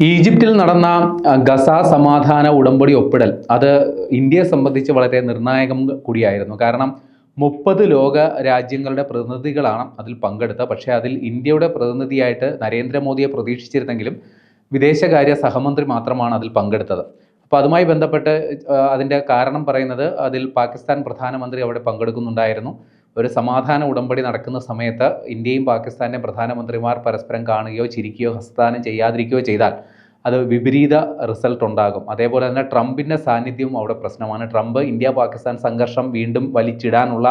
ഈജിപ്തിൽ നടന്ന ഗസ സമാധാന ഉടമ്പടി ഒപ്പിടൽ അത് ഇന്ത്യയെ സംബന്ധിച്ച് വളരെ നിർണായകം കൂടിയായിരുന്നു. കാരണം മുപ്പത് ലോക രാജ്യങ്ങളുടെ പ്രതിനിധികളാണ് അതിൽ പങ്കെടുത്ത. പക്ഷേ അതിൽ ഇന്ത്യയുടെ പ്രതിനിധിയായിട്ട് നരേന്ദ്രമോദിയെ പ്രതീക്ഷിച്ചിരുന്നെങ്കിലും വിദേശകാര്യ സഹമന്ത്രി മാത്രമാണ് അതിൽ പങ്കെടുത്തത്. അപ്പോൾ അതുമായി ബന്ധപ്പെട്ട് അതിന്റെ കാരണം പറയുന്നത് അതിൽ പാകിസ്ഥാൻ പ്രധാനമന്ത്രി അവിടെ പങ്കെടുക്കുന്നുണ്ടായിരുന്നു. ഒരു സമാധാന ഉടമ്പടി നടക്കുന്ന സമയത്ത് ഇന്ത്യയും പാകിസ്ഥാന്റെ പ്രധാനമന്ത്രിമാർ പരസ്പരം കാണുകയോ ചിരിക്കുകയോ ഹസ്താനം ചെയ്യാതിരിക്കുകയോ ചെയ്താൽ അത് വിപരീത റിസൾട്ട് ഉണ്ടാകും. അതേപോലെ തന്നെ ട്രംപിന്റെ സാന്നിധ്യവും അവിടെ പ്രശ്നമാണ്. ട്രംപ് ഇന്ത്യ പാകിസ്ഥാൻ സംഘർഷം വീണ്ടും വലിച്ചിടാനുള്ള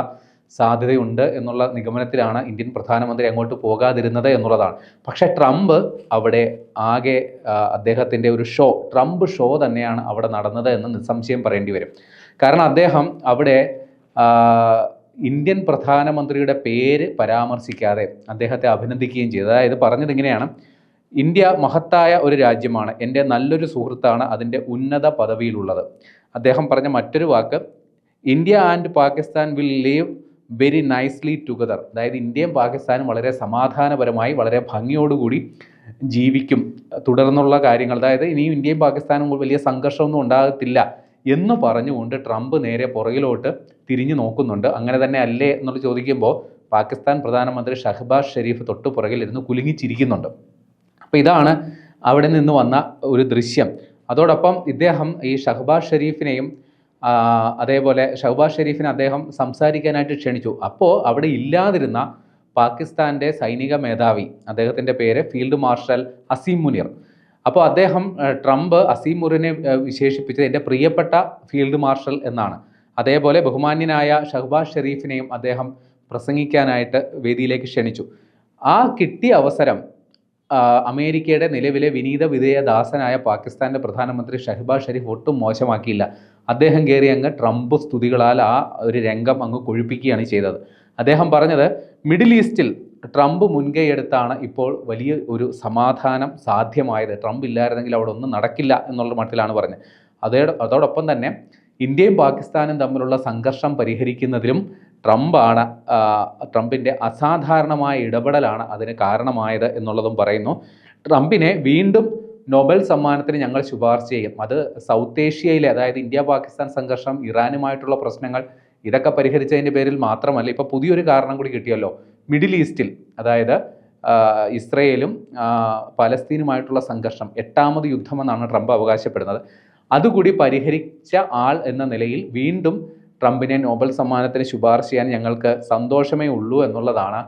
സാധ്യതയുണ്ട് എന്നുള്ള നിഗമനത്തിലാണ് ഇന്ത്യൻ പ്രധാനമന്ത്രി അങ്ങോട്ട് പോകാതിരുന്നത് എന്നുള്ളതാണ്. പക്ഷേ ട്രംപ് അവിടെ ആകെ അദ്ദേഹത്തിന്റെ ഒരു ഷോ ട്രംപ് ഷോ തന്നെയാണ് അവിടെ നടന്നത് എന്ന് നിസ്സംശയം പറയേണ്ടി വരും. കാരണം അദ്ദേഹം അവിടെ ഇന്ത്യൻ പ്രധാനമന്ത്രിയുടെ പേര് പരാമർശിക്കാതെ അദ്ദേഹത്തെ അഭിനന്ദിക്കുകയും ചെയ്തു. അതായത് പറഞ്ഞത് ഇങ്ങനെയാണ്. ഇന്ത്യ മഹത്തായ ഒരു രാജ്യമാണ്. എന്റെ നല്ലൊരു സുഹൃത്താണ് അതിന്റെ ഉന്നത പദവിയിലുള്ളത്. അദ്ദേഹം പറഞ്ഞ മറ്റൊരു വാക്ക് India and Pakistan will live very nicely together. അതായത് ഇന്ത്യയും പാകിസ്ഥാനും വളരെ സമാധാനപരമായി വളരെ ഭംഗിയോടുകൂടി ജീവിക്കും. തുടർന്നുള്ള കാര്യങ്ങൾ അതായത് ഇനിയും ഇന്ത്യയും പാകിസ്ഥാനും വലിയ സംഘർഷമൊന്നും ഉണ്ടാകത്തില്ല. എന്ന് പറഞ്ഞുകൊണ്ട് ട്രംപ് നേരെ പുറകിലോട്ട് തിരിഞ്ഞു നോക്കുന്നുണ്ട്. അങ്ങനെ തന്നെ അല്ലേ എന്നുള്ള ചോദിക്കുമ്പോൾ പാകിസ്ഥാൻ പ്രധാനമന്ത്രി ഷഹബാസ് ഷെരീഫ് തൊട്ട് പുറകിലിരുന്ന് കുലുങ്ങിച്ചിരിക്കുന്നുണ്ട്. അപ്പോൾ ഇതാണ് അവിടെ നിന്ന് വന്ന ഒരു ദൃശ്യം. അതോടൊപ്പം ഇദ്ദേഹം ഈ ഷഹബാസ് ഷെരീഫിനെയും അതേപോലെ ഷഹബാസ് ഷെരീഫിനെ അദ്ദേഹം സംസാരിക്കാനായിട്ട് ക്ഷണിച്ചു. അപ്പോൾ അവിടെ ഇല്ലാതിരുന്ന പാകിസ്ഥാന്റെ സൈനിക മേധാവി അദ്ദേഹത്തിന്റെ പേര് ഫീൽഡ് മാർഷൽ അസീം മുനീർ. അപ്പോൾ അദ്ദേഹം ട്രംപ് അസീം മുറിനെ വിശേഷിപ്പിച്ചത് എന്റെ പ്രിയപ്പെട്ട ഫീൽഡ് മാർഷൽ എന്നാണ്. അതേപോലെ ബഹുമാന്യനായ ഷഹബാസ് ഷെരീഫിനെയും അദ്ദേഹം പ്രസംഗിക്കാനായിട്ട് വേദിയിലേക്ക് ക്ഷണിച്ചു. ആ കിട്ടിയ അവസരം അമേരിക്കയുടെ നിലവിലെ വിനീത വിധേയദാസനായ പാകിസ്ഥാന്റെ പ്രധാനമന്ത്രി ഷഹബാസ് ഷെരീഫ് ഒട്ടും മോശമാക്കിയില്ല. അദ്ദേഹം കയറി അങ്ങ് ട്രംപ് സ്തുതികളാൽ ആ ഒരു രംഗം അങ്ങ് കൊഴുപ്പിക്കുകയാണ് ചെയ്തത്. അദ്ദേഹം പറഞ്ഞത് മിഡിൽ ഈസ്റ്റിൽ ട്രംപ് മുൻകൈ ഇപ്പോൾ വലിയ ഒരു സമാധാനം സാധ്യമായത്. ട്രംപ് ഇല്ലായിരുന്നെങ്കിൽ അവിടെ ഒന്നും നടക്കില്ല എന്നുള്ള മട്ടിലാണ് പറഞ്ഞത്. അതേ അതോടൊപ്പം തന്നെ ഇന്ത്യയും പാകിസ്ഥാനും തമ്മിലുള്ള സംഘർഷം പരിഹരിക്കുന്നതിലും ട്രംപാണ് ട്രംപിന്റെ അസാധാരണമായ ഇടപെടലാണ് അതിന് കാരണമായത് എന്നുള്ളതും പറയുന്നു. ട്രംപിനെ വീണ്ടും നൊബൽ സമ്മാനത്തിന് ഞങ്ങൾ ശുപാർശ ചെയ്യും. അത് സൗത്ത് ഏഷ്യയിലെ അതായത് ഇന്ത്യ പാകിസ്ഥാൻ സംഘർഷം ഇറാനുമായിട്ടുള്ള പ്രശ്നങ്ങൾ ഇതൊക്കെ പരിഹരിച്ചതിന്റെ പേരിൽ മാത്രമല്ല ഇപ്പോൾ പുതിയൊരു കാരണം കൂടി കിട്ടിയല്ലോ. മിഡിൽ ഈസ്റ്റിൽ അതായത് ഇസ്രയേലും പലസ്തീനുമായിട്ടുള്ള സംഘർഷം എട്ടാമത് യുദ്ധമെന്നാണ് ട്രംപ് അവകാശപ്പെടുന്നത്. അതുകൂടി പരിഹരിച്ച ആൾ എന്ന നിലയിൽ വീണ്ടും ട്രംപിനെ നോബൽ സമ്മാനത്തിന് ശുപാർശ ചെയ്യാൻ ഞങ്ങൾക്ക് സന്തോഷമേ ഉള്ളൂ എന്നുള്ളതാണ്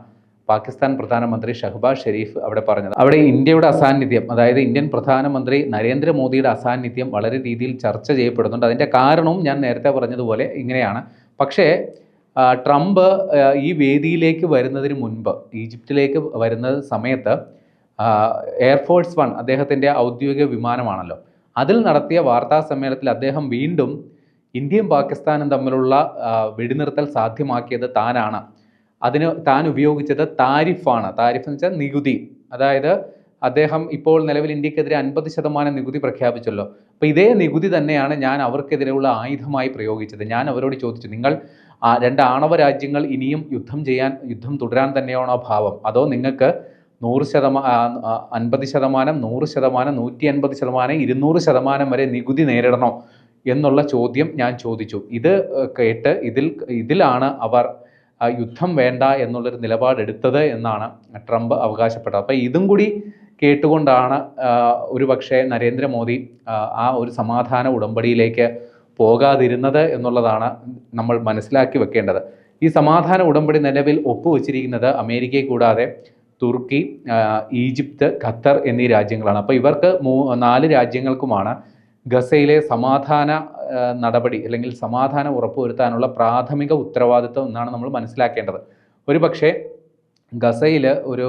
പാകിസ്ഥാൻ പ്രധാനമന്ത്രി ഷഹബാസ് ഷെരീഫ് അവിടെ പറഞ്ഞത്. അവിടെ ഇന്ത്യയുടെ അസാന്നിധ്യം അതായത് ഇന്ത്യൻ പ്രധാനമന്ത്രി നരേന്ദ്രമോദിയുടെ അസാന്നിധ്യം വളരെ രീതിയിൽ ചർച്ച ചെയ്യപ്പെടുന്നുണ്ട്. അതിന്റെ കാരണവും ഞാൻ നേരത്തെ പറഞ്ഞതുപോലെ ഇങ്ങനെയാണ്. പക്ഷേ ട്രംപ് ഈ വേദിയിലേക്ക് വരുന്നതിന് മുൻപ് ഈജിപ്തിലേക്ക് വരുന്ന സമയത്ത് എയർഫോഴ്സ് വൺ അദ്ദേഹത്തിന്റെ ഔദ്യോഗിക വിമാനമാണല്ലോ. അതിൽ നടത്തിയ വാർത്താ സമ്മേളനത്തിൽ അദ്ദേഹം വീണ്ടും ഇന്ത്യയും പാകിസ്ഥാനും തമ്മിലുള്ള വെടിനിർത്തൽ സാധ്യമാക്കിയത് താനാണ്. അതിന് താൻ ഉപയോഗിച്ചത് താരിഫാണ്. താരിഫ് എന്ന് വെച്ചാൽ നികുതി. അതായത് അദ്ദേഹം ഇപ്പോൾ നിലവിൽ ഇന്ത്യക്കെതിരെ അൻപത് ശതമാനം നികുതി പ്രഖ്യാപിച്ചല്ലോ. അപ്പോൾ ഇതേ നികുതി തന്നെയാണ് ഞാൻ അവർക്കെതിരെയുള്ള ആയുധമായി പ്രയോഗിച്ചത്. ഞാൻ അവരോട് ചോദിച്ചു നിങ്ങൾ ആ രണ്ട് ആണവ രാജ്യങ്ങൾ ഇനിയും യുദ്ധം ചെയ്യാൻ യുദ്ധം തുടരാൻ തന്നെയാണോ ഭാവം? അതോ നിങ്ങൾക്ക് നൂറ് ശതമാനം അൻപത് ശതമാനം നൂറ് ശതമാനം നൂറ്റി അൻപത് ശതമാനം ഇരുന്നൂറ് ശതമാനം വരെ നികുതി നേരിടണോ എന്നുള്ള ചോദ്യം ഞാൻ ചോദിച്ചു. ഇത് കേട്ട് ഇതിൽ ഇതിലാണ് അവർ യുദ്ധം വേണ്ട എന്നുള്ളൊരു നിലപാടെടുത്തത് എന്നാണ് ട്രംപ് അവകാശപ്പെട്ടത്. അപ്പോൾ ഇതും കൂടി കേട്ടുകൊണ്ടാണ് ഒരുപക്ഷെ ഒരു പക്ഷേ നരേന്ദ്രമോദി ആ ഒരു സമാധാന ഉടമ്പടിയിലേക്ക് പോകാതിരുന്നത് എന്നുള്ളതാണ് നമ്മൾ മനസ്സിലാക്കി വെക്കേണ്ടത്. ഈ സമാധാന ഉടമ്പടി നിലവിൽ ഒപ്പുവെച്ചിരിക്കുന്നത് അമേരിക്കയെ കൂടാതെ തുർക്കി ഈജിപ്ത് ഖത്തർ എന്നീ രാജ്യങ്ങളാണ്. അപ്പോൾ ഇവർക്ക് മൂ നാല് രാജ്യങ്ങൾക്കുമാണ് ഗസയിലെ സമാധാന നടപടി അല്ലെങ്കിൽ സമാധാനം ഉറപ്പുവരുത്താനുള്ള പ്രാഥമിക ഉത്തരവാദിത്വം എന്നാണ് നമ്മൾ മനസ്സിലാക്കേണ്ടത്. ഒരു പക്ഷേ ഗസയിൽ ഒരു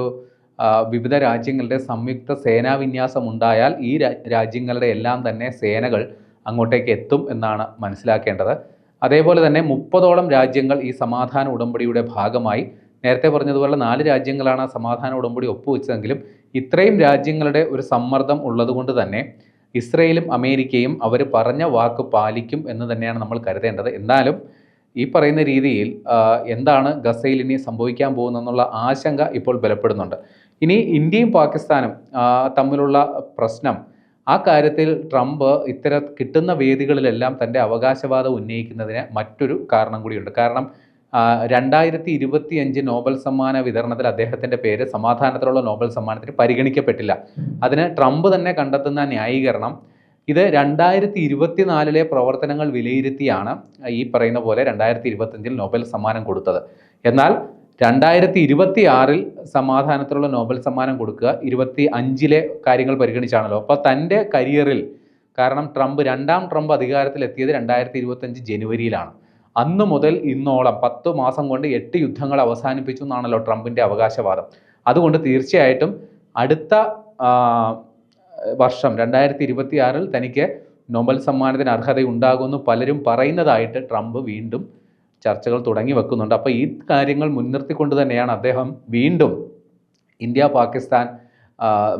വിവിധ രാജ്യങ്ങളുടെ സംയുക്ത സേനാവിന്യാസം ഉണ്ടായാൽ ഈ രാജ്യങ്ങളുടെ എല്ലാം തന്നെ സേനകൾ അങ്ങോട്ടേക്ക് എത്തും എന്നാണ് മനസ്സിലാക്കേണ്ടത്. അതേപോലെ തന്നെ മുപ്പതോളം രാജ്യങ്ങൾ ഈ സമാധാന ഉടമ്പടിയുടെ ഭാഗമായി നേരത്തെ പറഞ്ഞതുപോലെ നാല് രാജ്യങ്ങളാണ് സമാധാന ഉടമ്പടി ഒപ്പുവെച്ചതെങ്കിലും ഇത്രയും രാജ്യങ്ങളുടെ ഒരു സമ്മർദ്ദം ഉള്ളതുകൊണ്ട് തന്നെ ഇസ്രയേലും അമേരിക്കയും അവർ പറഞ്ഞ വാക്ക് പാലിക്കും എന്ന് തന്നെയാണ് നമ്മൾ കരുതേണ്ടത്. എന്നാലും ഈ പറയുന്ന രീതിയിൽ എന്താണ് ഗസയിൽ ഇനി സംഭവിക്കാൻ പോകുന്നതെന്നുള്ള ആശങ്ക ഇപ്പോൾ ബലപ്പെടുന്നുണ്ട്. ഇനി ഇന്ത്യയും പാകിസ്ഥാനും തമ്മിലുള്ള പ്രശ്നം ആ കാര്യത്തിൽ ട്രംപ് ഇത്തരം കിട്ടുന്ന വേദികളിലെല്ലാം തന്റെ അവകാശവാദം ഉന്നയിക്കുന്നതിന് മറ്റൊരു കാരണം കൂടിയുണ്ട്. കാരണം രണ്ടായിരത്തി ഇരുപത്തി അഞ്ച് നോബൽ സമ്മാന വിതരണത്തിൽ അദ്ദേഹത്തിന്റെ പേര് സമാധാനത്തിലുള്ള നോബൽ സമ്മാനത്തിന് പരിഗണിക്കപ്പെട്ടില്ല. അതിന് ട്രംപ് തന്നെ കണ്ടെത്തുന്ന ന്യായീകരണം ഇത് രണ്ടായിരത്തി ഇരുപത്തിനാലിലെ പ്രവർത്തനങ്ങൾ വിലയിരുത്തിയാണ് ഈ പറയുന്ന പോലെ രണ്ടായിരത്തി ഇരുപത്തഞ്ചിൽ നോബൽ സമ്മാനം കൊടുത്തത്. എന്നാൽ രണ്ടായിരത്തി ഇരുപത്തി ആറിൽ സമാധാനത്തിലുള്ള നോബൽ സമ്മാനം കൊടുക്കുക. ഇരുപത്തി അഞ്ചിലെ കാര്യങ്ങൾ പരിഗണിച്ചാണല്ലോ. അപ്പോൾ തന്റെ കരിയറിൽ കാരണം ട്രംപ് രണ്ടാം ട്രംപ് അധികാരത്തിലെത്തിയത് രണ്ടായിരത്തി ഇരുപത്തഞ്ച് ജനുവരിയിലാണ്. അന്ന് മുതൽ ഇന്നോളം പത്ത് മാസം കൊണ്ട് എട്ട് യുദ്ധങ്ങൾ അവസാനിപ്പിച്ചു എന്നാണല്ലോ ട്രംപിന്റെ അവകാശവാദം. അതുകൊണ്ട് തീർച്ചയായിട്ടും അടുത്ത വർഷം രണ്ടായിരത്തി ഇരുപത്തി ആറിൽ തനിക്ക് നോബൽ സമ്മാനത്തിന് അർഹതയുണ്ടാകുമെന്ന് പലരും പറയുന്നതായിട്ട് ട്രംപ് വീണ്ടും ചർച്ചകൾ തുടങ്ങി വെക്കുന്നുണ്ട്. അപ്പോൾ ഈ കാര്യങ്ങൾ മുൻനിർത്തിക്കൊണ്ട് തന്നെയാണ് അദ്ദേഹം വീണ്ടും ഇന്ത്യ പാകിസ്ഥാൻ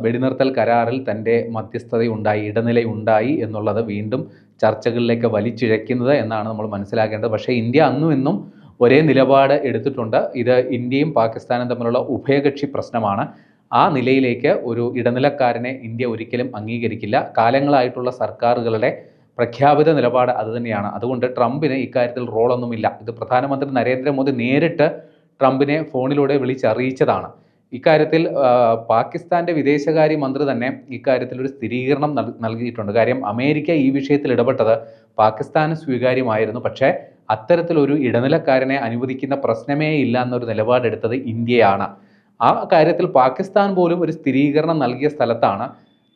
വെടിനിർത്തൽ കരാറിൽ തന്റെ മധ്യസ്ഥതയുണ്ടായി ഇടനിലയുണ്ടായി എന്നുള്ളത് വീണ്ടും ചർച്ചകളിലേക്ക് വലിച്ചിഴയ്ക്കുന്നത് എന്നാണ് നമ്മൾ മനസ്സിലാക്കേണ്ടത്. പക്ഷേ ഇന്ത്യ അന്നും ഇന്നും ഒരേ നിലപാട് എടുത്തിട്ടുണ്ട്. ഇത് ഇന്ത്യയും പാകിസ്ഥാനും തമ്മിലുള്ള ഉഭയകക്ഷി പ്രശ്നമാണ്. ആ നിലയിലേക്ക് ഒരു ഇടനിലക്കാരനെ ഇന്ത്യ ഒരിക്കലും അംഗീകരിക്കില്ല. കാലങ്ങളായിട്ടുള്ള സർക്കാരുകളുടെ പ്രഖ്യാപിത നിലപാട് അതുതന്നെയാണ് അതുകൊണ്ട് ട്രംപിന് ഇക്കാര്യത്തിൽ റോളൊന്നുമില്ല. ഇത് പ്രധാനമന്ത്രി നരേന്ദ്രമോദി നേരിട്ട് ട്രംപിനെ ഫോണിലൂടെ വിളിച്ചറിയിച്ചതാണ്. ഇക്കാര്യത്തിൽ പാകിസ്ഥാന്റെ വിദേശകാര്യ മന്ത്രി തന്നെ ഇക്കാര്യത്തിൽ ഒരു സ്ഥിരീകരണം നൽകിയിട്ടുണ്ട്. കാര്യം അമേരിക്ക ഈ വിഷയത്തിൽ ഇടപെട്ടത് പാകിസ്ഥാന് സ്വീകാര്യമായിരുന്നു. പക്ഷേ അത്തരത്തിലൊരു ഇടനിലക്കാരനെ അനുവദിക്കുന്ന പ്രശ്നമേ ഇല്ല എന്നൊരു നിലപാടെടുത്തത് ഇന്ത്യയാണ്. ആ കാര്യത്തിൽ പാകിസ്ഥാൻ പോലും ഒരു സ്ഥിരീകരണം നൽകിയ സ്ഥലത്താണ്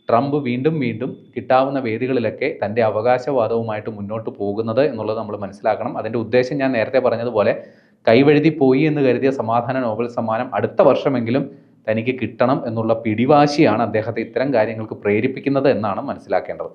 ട്രംപ് വീണ്ടും വീണ്ടും കിട്ടാവുന്ന വേദികളിലൊക്കെ തന്റെ അവകാശവാദവുമായിട്ട് മുന്നോട്ട് പോകുന്നത് എന്നുള്ളത് നമ്മൾ മനസ്സിലാക്കണം. അതിന്റെ ഉദ്ദേശം ഞാൻ നേരത്തെ പറഞ്ഞതുപോലെ കൈവഴുതി പോയി എന്ന് കരുതിയ സമാധാന നോബൽ സമ്മാനം അടുത്ത വർഷമെങ്കിലും തനിക്ക് കിട്ടണം എന്നുള്ള പിടിവാശിയാണ് അദ്ദേഹത്തെ ഇത്തരം കാര്യങ്ങൾക്ക് പ്രേരിപ്പിക്കുന്നത് എന്നാണ് മനസ്സിലാക്കേണ്ടത്.